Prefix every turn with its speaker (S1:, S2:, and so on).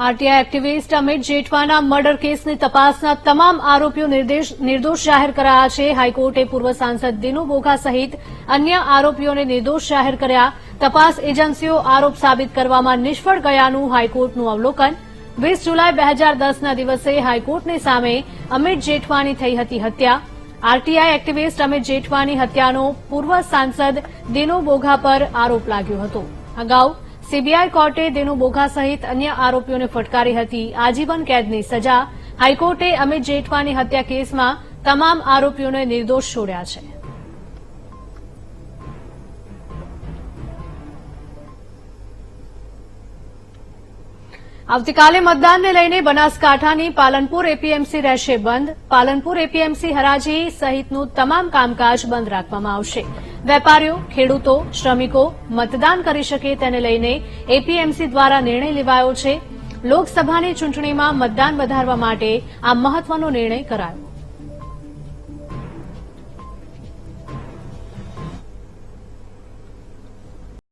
S1: RTI activist Amit જેઠવાના murder કેસની તપાસના તમામ આરોપીઓ નિર્દોષ જાહેર કરાયા છે. હાઈકોર્ટે પૂર્વ સાંસદ દિનુ બોઘા સહિત અન્ય આરોપીઓને નિર્દોષ જાહેર કર્યા. તપાસ એજન્સીઓ આરોપ સાબિત કરવામાં નિષ્ફળ ગયાનું હાઈકોર્ટનું અવલોકન. વીસ જુલાઈ બે હજાર દસના દિવસે હાઈકોર્ટની સામે અમિત જેઠવાની થઈ હતી હત્યા. આરટીઆઈ એક્ટિવિસ્ટ અમિત જેઠવાની હત્યાનો પૂર્વ સાંસદ દિનુ બોઘા પર આરોપ લાગ્યો હતો. અગાઉ સીબીઆઈ કોર્ટે દેનુ બોઘા સહિત અન્ય આરોપીઓને ફટકારી હતી. આજીવન કેદની સજા. હાઈકોર્ટે અમિત જેઠવાની હત્યા કેસમાં તમામ આરોપીઓને નિર્દોષ છોડ્યા છે. આવતીકાલે મતદાનને લઈને બનાસકાંઠાની પાલનપુર એપીએમસી રહેશે બંધ. પાલનપુર એપીએમસી હરાજી સહિતનું તમામ કામકાજ બંધ રાખવામાં આવશે. વેપારીઓ, ખેડૂતો, શ્રમિકો મતદાન કરી શકે તેને લઈને એપીએમસી દ્વારા નિર્ણય લેવાયો છે. લોકસભાની ચૂંટણીમાં મતદાન વધારવા માટે આ મહત્વનો નિર્ણય કરાયો.